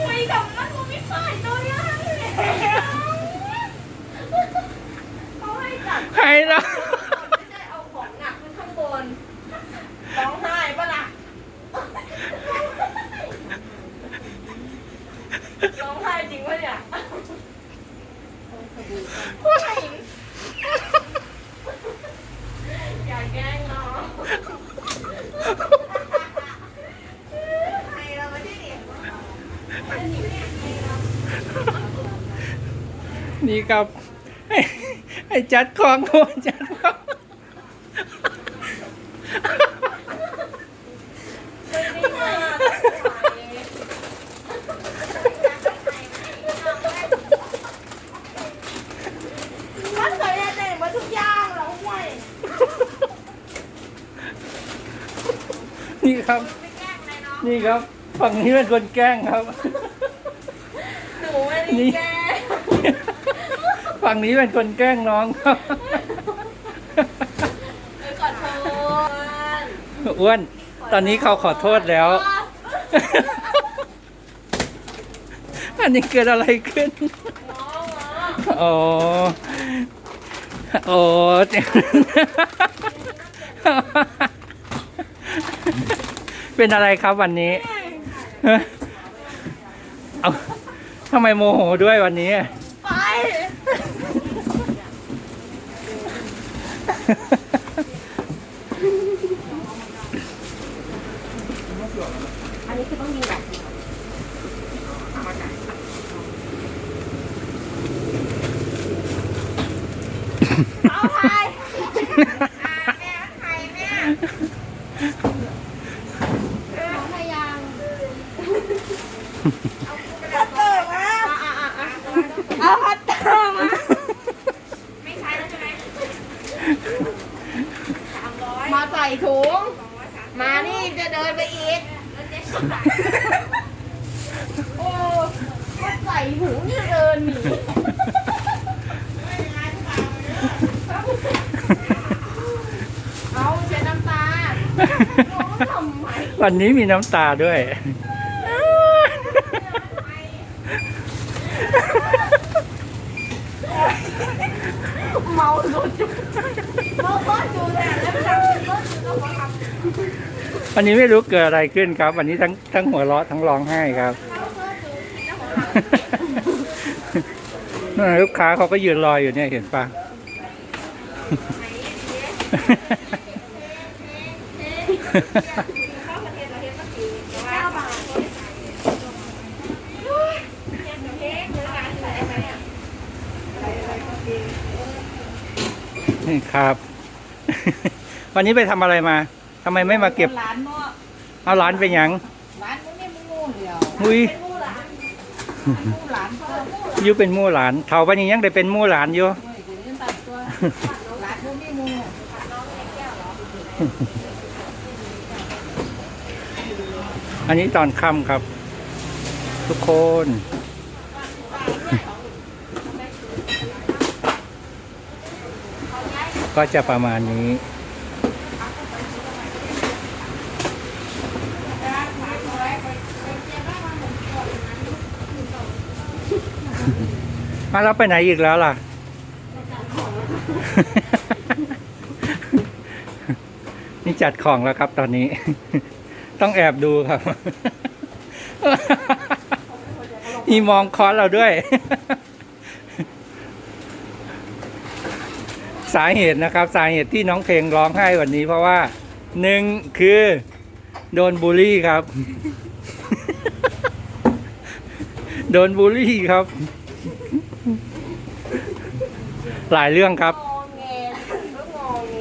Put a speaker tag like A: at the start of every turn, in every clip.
A: คุยกับมันกูไม่ฝ่ายตัวยังเขาให้จัด
B: ใครนะ
A: ไม่ใช่เอาของหนักขึ้นข้างบนร้องไห้ปะล่ะร้องไห้จริงปะเนี่ยอย่าแกล้งน้อง ใครเราไม่ได้เด็ก
B: นี่ ครับให้ให้จัดของโคนจัดของ
A: ไม่ได้มามันเคยได้แต่งมาทุกอย่างแล้วห่วย
B: นี่ครับ
A: ไม่แกล้งเลยเนาะ
B: นี่ครับ ฝั่งนี้เป็นคนแกล้งครับ
A: หนูไม่ได้แกล้ง
B: ฝั่งนี้เป็นคนแกล้งน้องครับ
A: ขอโทษ
B: อ้วน ตอนนี้เขาขอโทษแล้ว อันนี้เกิดอะไรขึ้น
A: น้องเหรอ
B: โอ้โอ้เป็นอะไรครับวันนี้ฮะเอาทำไมโมโหด้วยวันนี้
A: ไป อันนี้คือต้องยิงแบบเอาไทยอ่าแม่ไทยแม่น้องพยางเอาพัตเตอร์มาเอาพัตเตอร์มาไม่ใช้แล้วใช่ไหมมาใส่ถุง มานี่จะเดินไปอีก โอ้ก็ใส่ถุงจะเดินหนีเอาเช็ดน้ำตาร้องทำไม
B: วันนี้มีน้ำตาด้วย
A: เมาสุดเมาบ้านดูแลแล้วจังก็คือต้องมาทำ
B: วันนี้ไม่รู้เกิดอะไรขึ้นครับ วันนี้ทั้งทั้งหัวเราะทั้งร้องไห้ครับนั่นลูกค้าเขาก็ยืนรออยู่เนี่ยเห็นปะนี่ครับ วันนี้ไปทำอะไรมา ทำไมไม่มาเก็บ
A: ร้านเนาะ
B: เอาร้านไปหยัง
A: ร้านก็ไม่มูเดียว
B: อุ้ย
A: เป็นมูหลานมูหลานก็มู
B: อยู่เป็นหมู่หลานเท่าปันนี้ยังได้เป็นหมู่หลานอยู่
A: เฮ้ยเดี๋ยวนี้ตัดตัวร้านก็ไม่มู
B: อันนี้ตอนค่ำครับ ทุกคน ก็จะประมาณนี้ มาแล้วไปไหนอีกแล้วล่ะ นี่จัดของแล้วครับตอนนี้ ต้องแอบดูครับมีมองคอนเราด้วย สาเหตุนะครับ สาเหตุที่น้องเพลงร้องไห้วันนี้เพราะว่าหนึ่งคือโดนบูลลี่ครับ โดนบูลลี่ครับ หลายเรื่องครับ
A: งอแงก็งอแง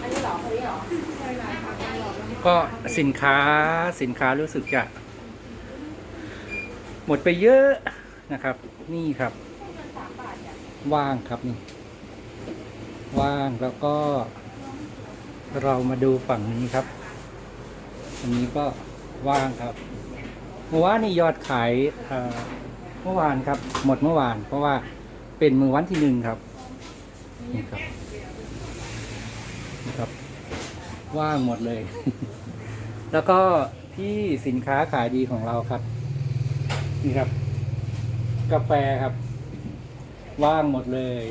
A: อันนี้เหรอคนนี้เหรอ
B: ก็สินค้าสินค้ารู้สึกจะ หมดไปเยอะนะครับ นี่ครับ ว่างครับนี่ ว่างแล้วก็ เรามาดูฝั่งนี้ครับ อันนี้ก็ว่างครับ เมื่อวานนี่ยอดขายเมื่อวานครับ หมดเมื่อวาน เพราะว่าเป็นมือวันที่หนึ่งครับ นี่ครับนี่ครับ ว่างหมดเลย แล้วก็ที่สินค้าขายดีของเราครับ นี่ครับ กาแฟครับ ว่างหมดเลย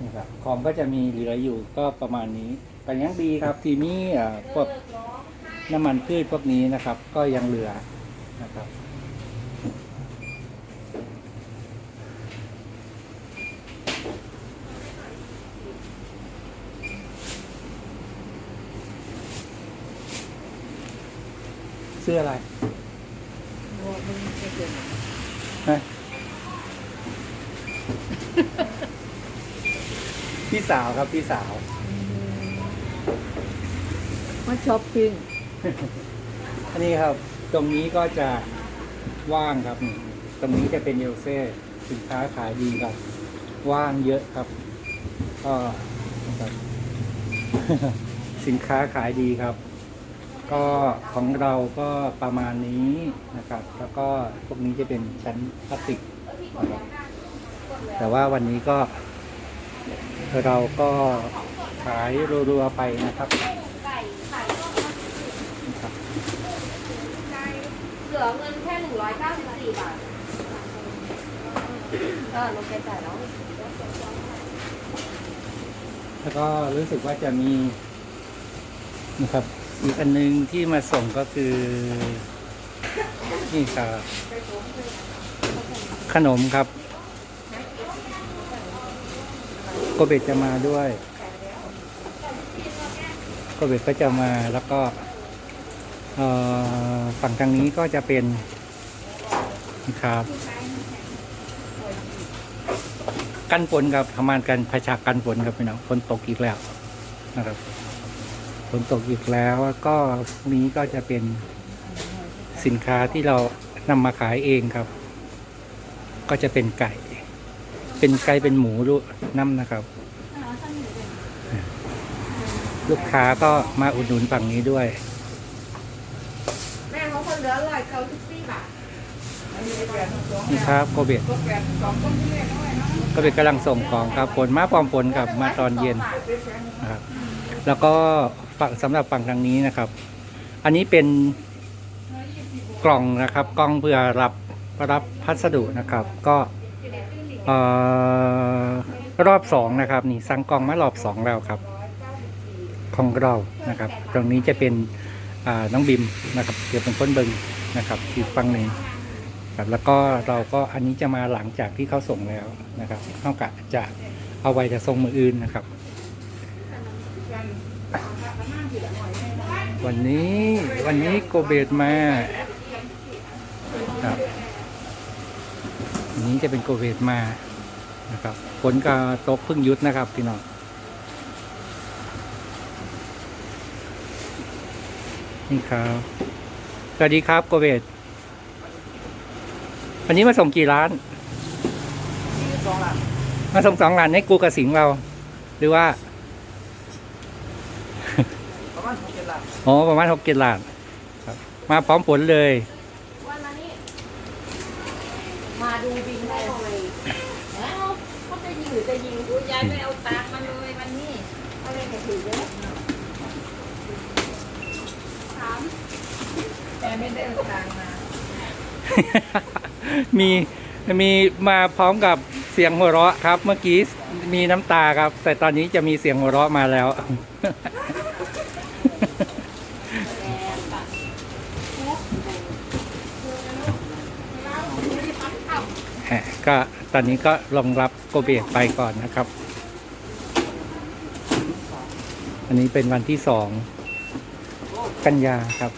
B: นี่ครับของก็จะมีเหลืออยู่ก็ประมาณนี้ แต่ยังดีครับ ทีนี้อ่าพวก น้ำมันพืชพวกนี้นะครับ ก็ยังเหลือนะครับเสื้ออะไรพี่สาวครับพี่สาว
A: มาช้อปปิ้ง
B: อันนี้ครับ ตรงนี้ก็จะว่างครับ ตรงนี้จะเป็นเอลเซ่สินค้าขายดีครับ ว่างเยอะครับ ก็ครับสินค้าขายดีครับ ก็ของเราก็ประมาณนี้นะครับ แล้วก็พวกนี้จะเป็นชั้นพลาสติกนะครับแต่ว่าวันนี้ก็ เราก็ขายรัวๆไปนะครับ
A: ไก่ไข่
B: นะครับ
A: เห ลือเงินแค่หนึ่งร้อยเก้าสิบสี่บาทเออลงไปจ่ายแล้ว
B: แล้วก็รู้สึกว่าจะมีนะครับอีกอันหนึงที่มาส่งก็คือ นี่ครับ ขนมครับโกเบตจะมาด้วยโกเบตก็จะมาแล้วก็ ฝั่งทางนี้ก็จะเป็นนะครับ กันฝนครับประมาณกันพชากันฝนครับพี่น้องฝนตกอีกแล้วนะครับฝนตกอีกแล้วก็นี้ก็จะเป็นสินค้าที่เรานำมาขายเองครับ ก็จะเป็นไก่ เป็นไก่เป็นหมูด้วยน้ำนะครับ ลูกค้าก็มาอุดหนุนฝั่งนี้ด้วย
A: คนเหลือร้อยเก้าสิบสี่บาท
B: นี่ครับโกเบตโกเบตกำลังส่งของครับฝนมาพร้อมฝนครับมาตอนเย็นนะครับ แล้วก็ฝั่งสำหรับฝั่งทางนี้นะครับ อันนี้เป็นกล่องนะครับ กล่องเพื่อรับรับพัสดุนะครับ ก็เอ่อรอบสองนะครับ นี่สั่งกล่องมารอบสองแล้วครับ ของเรานะครับ ตรงนี้จะเป็นอ่าน้องบิมนะครับเดี๋ยวเป็นคนเบิง นะครับอีกฝั่งหนึ่งครับแล้วก็เราก็อันนี้จะมาหลังจากที่เขาส่งแล้วนะครับเท่ากับจะเอาไว้จะส่งมืออื่นนะครับ วันนี้วันนี้โกเบตมาครับวันนี้จะเป็นโกเบตมานะครับฝนก็ตกพิ่งยุดนะครับพี่น้องนี่ครับ สวัสดีครับโกเบตวันนี้มาส่งกี่ร้าน
C: สองหลัง
B: มาส่งสองร้านให้กูกับสิงห์เรา หรือว่า
C: ประมาณหกเจ็ดหลัง
B: อ๋อ ประมาณหกเจ็ดล้านครับ มาพร้อมผลเลย
A: วันละนี่มาดูบินได้เลยเอ้าเขาจะยิงหรือจะยิงกูยายไม่เอาตังค์มาเลยวันนี้เขาเลยจะถือเยอะถาม
C: แต่ไม่ได้เอาตังค์มา
B: มีมีมาพร้อมกับเสียงหัวเราะครับ เมื่อกี้มีน้ำตาครับ แต่ตอนนี้จะมีเสียงหัวเราะมาแล้วแหม่ก็ตอนนี้ก็ลงรับโกเบตไปก่อนนะครับ อันนี้เป็นวันที่สองกันยาครับ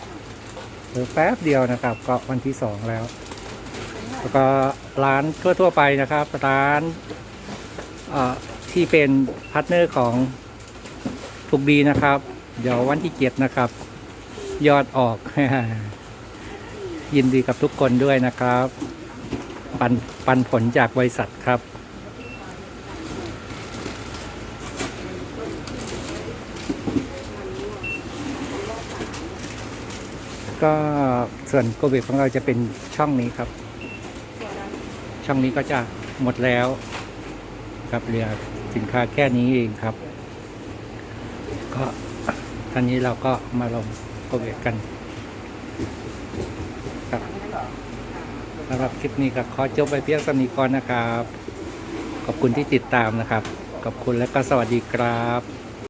B: หลือแป๊บเดียวนะครับ ก็วันที่สองแล้ว แล้วก็ร้านทั่ว ๆ ไปนะครับ ร้านที่เป็นพาร์ทเนอร์ของถูกดีนะครับ เดี๋ยววันที่เจ็ดนะครับ ยอดออก ยินดีกับทุกคนด้วยนะครับ ปันปันผลจากบริษัทครับ ก็ส่วนโกเบของเราจะเป็นช่องนี้ครับ ช่องนี้ก็จะหมดแล้ว ครับเหลือสินค้าแค่นี้เองครับ ก็ตอนนี้เราก็มาลงโปรเวทกันครับสำหรับคลิปนี้ก็ขอจบไปเพียงเท่านี้ก่อนนะครับ ขอบคุณที่ติดตามนะครับ ขอบคุณและก็สวัสดีครับ